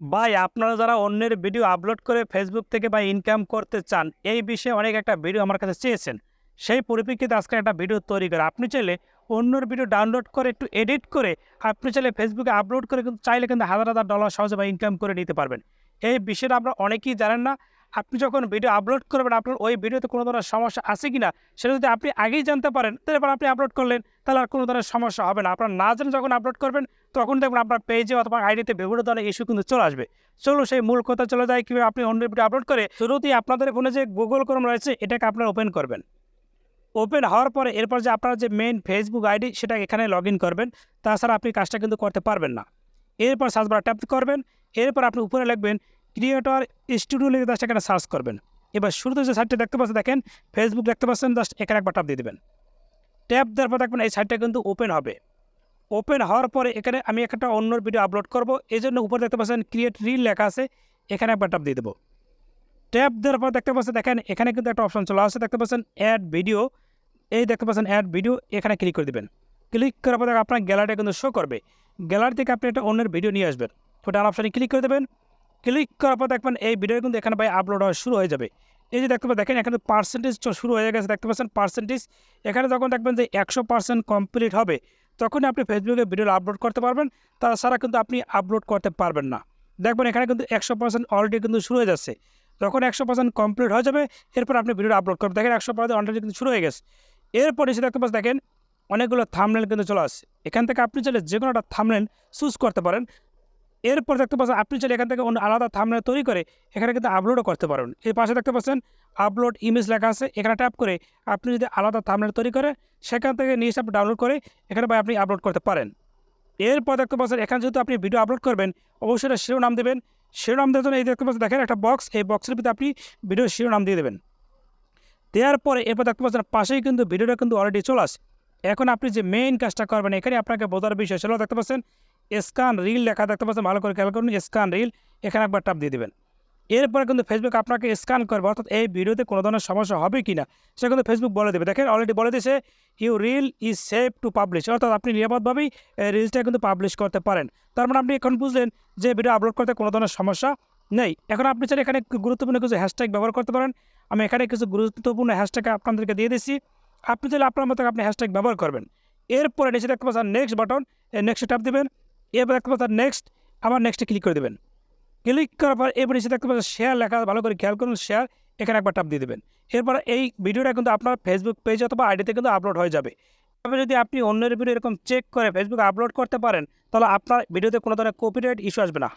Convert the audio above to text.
ভাই, আপনারা যারা অন্যের ভিডিও আপলোড করে ফেসবুক থেকে বা ইনকাম করতে চান, এই বিষয়ে অনেক একটা ভিডিও আমার কাছে চেয়েছেন। সেই পরিপ্রেক্ষিতে আজকে একটা ভিডিও তৈরি করে। আপনি চাইলে অন্যর ভিডিও ডাউনলোড করে একটু এডিট করে আপনি চাইলে ফেসবুকে আপলোড করে কিন্তু চাইলে কিন্তু হাজার হাজার ডলার সহজে বা ইনকাম করে নিতে পারবেন। এই বিষয়টা আপনারা অনেকেই জানেন না। আপনি যখন ভিডিও আপলোড করবেন, আপনার ওই ভিডিওতে কোনো ধরনের সমস্যা আছে কি না সেটা যদি আপনি আগেই জানতে পারেন এবার আপনি আপলোড করলেন, তাহলে আর কোনো ধরনের সমস্যা হবে না। আপনার না জেনে যখন আপলোড করবেন, তখন দেখবেন আপনার পেজে অথবা আইডিতে বিভিন্ন ধরনের ইস্যু কিন্তু চলে আসবে। চলো সেই মূল কথা চলে যায় কীভাবে আপনি অন্য ভিডিও আপলোড করে, শুরুতেই আপনাদের ফোনে যে গুগল ক্রোম রয়েছে, এটাকে আপনারা ওপেন করবেন। ওপেন হওয়ার পরে, এরপর যে আপনার যে মেন ফেসবুক আইডি সেটা এখানে লগ ইন করবেন। তাছাড়া আপনি কাজটা কিন্তু করতে পারবেন না। এরপর সার্চ বার ট্যাপ করবেন। এরপর আপনি উপরে লিখবেন ক্রিয়েটর স্টুডিও লিখে জাস্ট এখানে সার্চ করবেন। এবার শুরুতে যে সাইটটা দেখতে পাচ্ছেন, দেখেন ফেসবুক দেখতে পাচ্ছেন, জাস্ট এখানে একবার ট্যাপ দিয়ে দেবেন। ট্যাপ দেওয়ার পর দেখবেন এই সাইটটা কিন্তু ওপেন হবে। ওপেন হওয়ার পরে এখানে আমি একটা অন্য ভিডিও আপলোড করব। এই জন্য উপরে দেখতে পাচ্ছেন ক্রিয়েট রিল লেখা আছে, এখানে একবার ট্যাপ দিয়ে দেবো। ট্যাপ দেওয়ার পর দেখতে পাচ্ছেন, দেখেন এখানে কিন্তু একটা অপশন চলে আসছে, দেখতে পাচ্ছেন অ্যাড ভিডিও এই দেখতে পাচ্ছেন অ্যাড ভিডিও এখানে ক্লিক করে দেবেন। ক্লিক করার পর আপনার গ্যালারিটা কিন্তু শো করবে। গ্যালারি থেকে আপনি একটা অন্যের ভিডিও নিয়ে আসবেন। ওটার অপশানে ক্লিক করে দেবেন। ক্লিক করার পর দেখবেন এই ভিডিও কিন্তু এখানে ভাই আপলোড হওয়া শুরু হয়ে যাবে। এই যে দেখতে পাচ্ছেন, দেখেন এখানে পার্সেন্টেজ শুরু হয়ে গেছে, দেখতে পাচ্ছেন পার্সেন্টেজ এখানে যখন দেখবেন যে একশো পার্সেন্ট কমপ্লিট হবে, তখনই আপনি ফেসবুকে ভিডিও আপলোড করতে পারবেন। তাছাড়া কিন্তু আপনি আপলোড করতে পারবেন না। দেখবেন এখানে কিন্তু একশো পার্সেন্ট অলরেডি কিন্তু শুরু হয়ে যাচ্ছে। যখন একশো পার্সেন্ট কমপ্লিট হয়ে যাবে, এরপর আপনি ভিডিও আপলোড করবেন। দেখেন একশো পার্সেন্ট অলরেডি কিন্তু শুরু হয়ে গেছে। এরপর এসে দেখতে পাচ্ছেন, দেখেন অনেকগুলো থামলেন কিন্তু চলে আসছে। এখান থেকে আপনি চাইলে যে কোনো একটা থামলেন চুজ করতে পারেন। এরপর দেখতে পাচ্ছেন আপনি চাইলে এখান থেকে অন্য আলাদা থামলেন তৈরি করে এখানে কিন্তু আপলোডও করতে পারেন এর পাশে দেখতে পাচ্ছেন আপলোড ইমেজ লেখা আছে, এখানে ট্যাপ করে আপনি যদি আলাদা থামলেন তৈরি করে সেখান থেকে নিয়ে আপনি ডাউনলোড করে এখানে ভাই আপনি আপলোড করতে পারেন। এরপর দেখতে পাচ্ছেন এখানে যেহেতু আপনি ভিডিও আপলোড করবেন, অবশ্যই এটা শিরোনাম দেবেন। শিরোনাম দেওয়ার জন্য এই দেখতে পাচ্ছেন, দেখেন একটা বক্স এই বক্সের ভিতরে আপনি ভিডিও শিরোনাম দিয়ে দেবেন। দেওয়ার পরে এরপর দেখতে পাচ্ছেন পাশেই কিন্তু ভিডিওটা কিন্তু অলরেডি চলে আসে। এখন আপনি যে মেইন কাজটা করবেন, এখানে আপনাকে বোঝার বিষয় সেটাও দেখতে পাচ্ছেন স্ক্যান রিল লেখা দেখতে পাচ্ছেন, ভালো করে খেয়াল করুন স্ক্যান রিল এখানে একবার টাপ দিয়ে দেবেন। এরপরে কিন্তু ফেসবুক আপনাকে স্ক্যান করবে, অর্থাৎ এই ভিডিওতে কোনো ধরনের সমস্যা হবে কি না, সে কিন্তু ফেসবুক বলে দেবে। দেখেন অলরেডি বলে দিয়েছে you reel is safe to publish অর্থাৎ আপনি নিরাপদভাবেই রিলসটা কিন্তু পাবলিশ করতে পারেন। তার মানে আপনি এখন বুঝলেন যে ভিডিও আপলোড করতে কোনো ধরনের সমস্যা নেই। এখন আপনি চাইলে এখানে গুরুত্বপূর্ণ কিছু হ্যাশট্যাগ ব্যবহার করতে পারেন। আমি এখানে কিছু গুরুত্বপূর্ণ হ্যাশট্যাগ আপনাদেরকে দিয়ে দিচ্ছি আপনি চাইলে আপনার মতো আপনি হ্যাশট্যাগ ব্যবহার করবেন। এরপরে নিচে দেখতে পাচ্ছেন নেক্সট বাটন নেক্সট ট্যাপ দেবেন। এরপর দেখতে পাচ্ছেন নেক্সট আবার নেক্সটে ক্লিক করে দেবেন। ক্লিক করার পর এবার নিচে দেখতে পাচ্ছেন শেয়ার লেখা ভালো করে খেয়াল করুন শেয়ার এখানে একবার টাপ দিয়ে দেবেন। এরপর এই ভিডিওটা কিন্তু আপনার ফেসবুক পেজ অথবা আইডিতে কিন্তু আপলোড হয়ে যাবে। তবে যদি আপনি অন্যের ভিডিও এরকম চেক করে ফেসবুকে আপলোড করতে পারেন, তাহলে আপনার ভিডিওতে কোনো ধরনের কপিরাইট ইস্যু আসবে না।